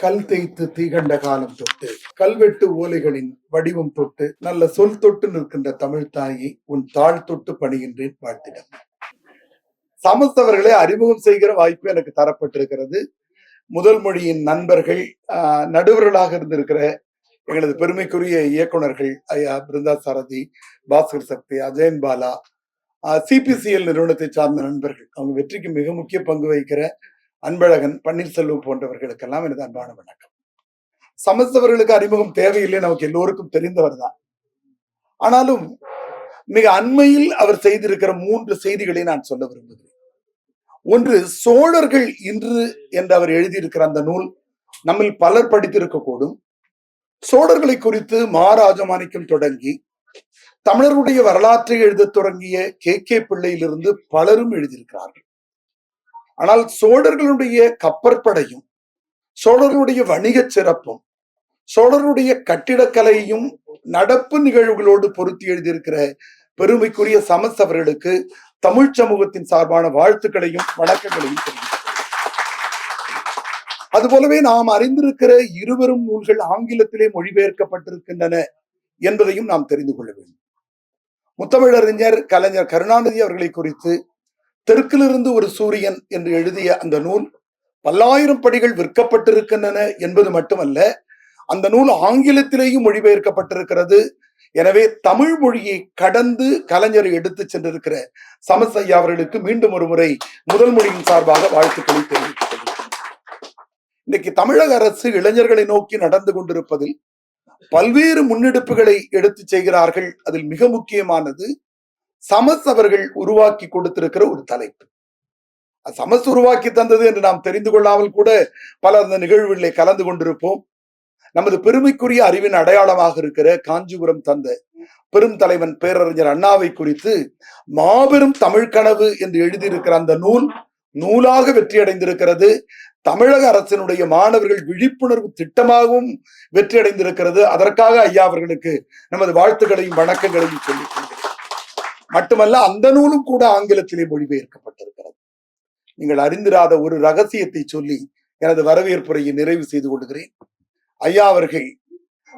கல் தேய்த்து தீகண்ட காலம் தொட்டு கல்வெட்டு ஓலைகளின் வடிவம் தொட்டு நல்ல சொல் தொட்டு நிற்கின்ற தமிழ் தாயை உன் தாழ் தொட்டு பணிகின்றேன் வாழ்த்திடம் சமஸ்தவர்களை அறிமுகம் செய்கிற வாய்ப்பு எனக்கு தரப்பட்டிருக்கிறது. முதல் மொழியின் நண்பர்கள் ஆஹ், நடுவர்களாக இருந்திருக்கிற எங்களது பெருமைக்குரிய இயக்குனர்கள் ஐயா பிருந்தா சாரதி பாஸ்கர் சக்தி அஜயன் பாலா சிபிசிஎல் நிறுவனத்தை சார்ந்த நண்பர்கள். அவங்க வெற்றிக்கு மிக முக்கிய பங்கு வகிக்கிற அன்பழகன் பன்னீர்செல்வம் போன்றவர்களுக்கெல்லாம் எனது அன்பான வணக்கம். சமஸ்தவர்களுக்கு அறிமுகம் தேவையில்லை நமக்கு எல்லோருக்கும் தெரிந்தவர் தான். ஆனாலும் மிக அண்மையில் அவர் செய்திருக்கிற மூன்று செய்திகளை நான் சொல்ல விரும்புகிறேன். ஒன்று சோழர்கள் இன்று என்று அவர் எழுதியிருக்கிற அந்த நூல் நம்மில் பலர் படித்திருக்க கூடும் சோழர்களை குறித்து மாராஜமாணிக்கம் தொடங்கி தமிழருடைய வரலாற்றை எழுதத் தொடங்கிய கே கே பிள்ளையிலிருந்து பலரும் எழுதியிருக்கிறார்கள். ஆனால் சோழர்களுடைய கப்பற்படையும் சோழர்களுடைய வணிகச் சிறப்பும் சோழருடைய கட்டிடக்கலையும் நடப்பு நிகழ்வுகளோடு பொருத்தி எழுதியிருக்கிற பெருமைக்குரிய சமஸ் அவர்களுக்கு தமிழ் சமூகத்தின் சார்பான வாழ்த்துக்களையும் வணக்கங்களையும் தெரிவிக்கிறேன். அதுபோலவே நாம் அறிந்திருக்கிற இருவரும் நூல்கள் ஆங்கிலத்திலே மொழிபெயர்க்கப்பட்டிருக்கின்றன என்பதையும் நாம் தெரிந்து கொள்ள வேண்டும். முத்தமிழறிஞர் கலைஞர் கருணாநிதி அவர்களை குறித்து தெற்கிலிருந்து ஒரு சூரியன் என்று எழுதிய அந்த நூல் பல்லாயிரம் படிகள் விற்கப்பட்டிருக்கின்றன என்பது மட்டுமல்ல அந்த நூல் ஆங்கிலத்திலேயும் மொழிபெயர்க்கப்பட்டிருக்கிறது. எனவே தமிழ் மொழியை கடந்து கலைஞரை எடுத்து சென்றிருக்கிற சமசையா அவர்களுக்கு மீண்டும் ஒரு முறை முதல் மொழியின் சார்பாக வாழ்த்துக்களை தெரிவித்துக் கொள்கிறேன். இன்னைக்கு தமிழக அரசு இளைஞர்களை நோக்கி நடந்து கொண்டிருப்பதில் பல்வேறு முன்னெடுப்புகளை எடுத்து செய்கிறார்கள். அதில் மிக முக்கியமானது சமஸ் அவர்கள் உருவாக்கி கொடுத்திருக்கிற ஒரு தலைப்பு. சமஸ் உருவாக்கி தந்தது என்று நாம் தெரிந்து கொள்ளாமல் கூட பல அந்த நிகழ்வுகளிலே கலந்து கொண்டிருப்போம். நமது பெருமைக்குரிய அறிவின் அடையாளமாக இருக்கிற காஞ்சிபுரம் தந்த பெரும் தலைவன் பேரறிஞர் அண்ணாவை குறித்து மாபெரும் தமிழ் கனவு என்று எழுதியிருக்கிற அந்த நூல் நூலாக வெற்றி அடைந்திருக்கிறது தமிழக அரசினுடைய மாணவர்கள் விழிப்புணர்வு திட்டமாகவும் வெற்றி அடைந்திருக்கிறது அதற்காக ஐயா அவர்களுக்கு நமது வாழ்த்துக்களையும் வணக்கங்களையும் சொல்லிக் கொள்கிறேன். மட்டுமல்ல அந்த நூலும் கூட ஆங்கிலத்திலே மொழிபெயர்க்கப்பட்டிருக்கிறது. நீங்கள் அறிந்திராத ஒரு ரகசியத்தை சொல்லி எனது வரவேற்புரையை நிறைவு செய்து கொள்கிறேன். ஐயா அவர்கள்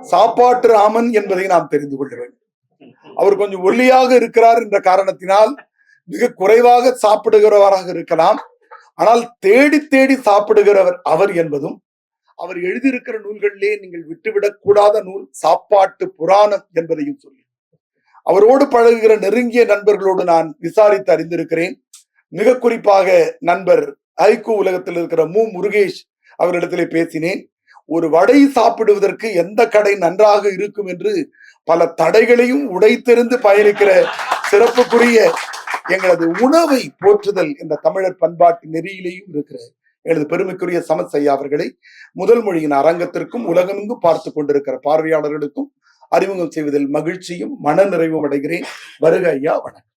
சாப்பாட்டு ராமன் என்பதை நாம் தெரிந்து கொள்ள வேண்டும். அவர் கொஞ்சம் ஒல்லியாக இருக்கிறார் என்ற காரணத்தினால் மிக குறைவாக சாப்பிடுகிறவராக இருக்கலாம். ஆனால் தேடி தேடி சாப்பிடுகிறவர் அவர் என்பதும் அவர் எழுதியிருக்கிற நூல்களிலே நீங்கள் விட்டுவிடக் கூடாத நூல் சாப்பாட்டு புராணம் என்பதையும் சொல்லி அவரோடு பழகுகிற நெருங்கிய நண்பர்களோடு நான் விசாரித்து அறிந்திருக்கிறேன். மிக குறிப்பாக நண்பர் ஐக்கு உலகத்தில் இருக்கிற மு. முருகேஷ் அவரிடத்திலே பேசினேன். ஒரு வடை சாப்பிடுவதற்கு எந்த கடை நன்றாக இருக்கும் என்று பல தடைகளையும் உடைத்தெறிந்து பயணிக்கிற சிறப்புக்குரிய எங்களது உணவை போற்றுதல் என்ற தமிழர் பண்பாட்டு நெறியிலேயும் இருக்கிற எனது பெருமைக்குரிய சமசையா அவர்களை முதல் மொழியின் அரங்கத்திற்கும் உலகமெங்கும் பார்த்து கொண்டிருக்கிற பார்வையாளர்களுக்கும் அறிமுகம் செய்வதில் மகிழ்ச்சியும் மன நிறைவும் அடைகிறேன். வருக ஐயா வணக்கம்.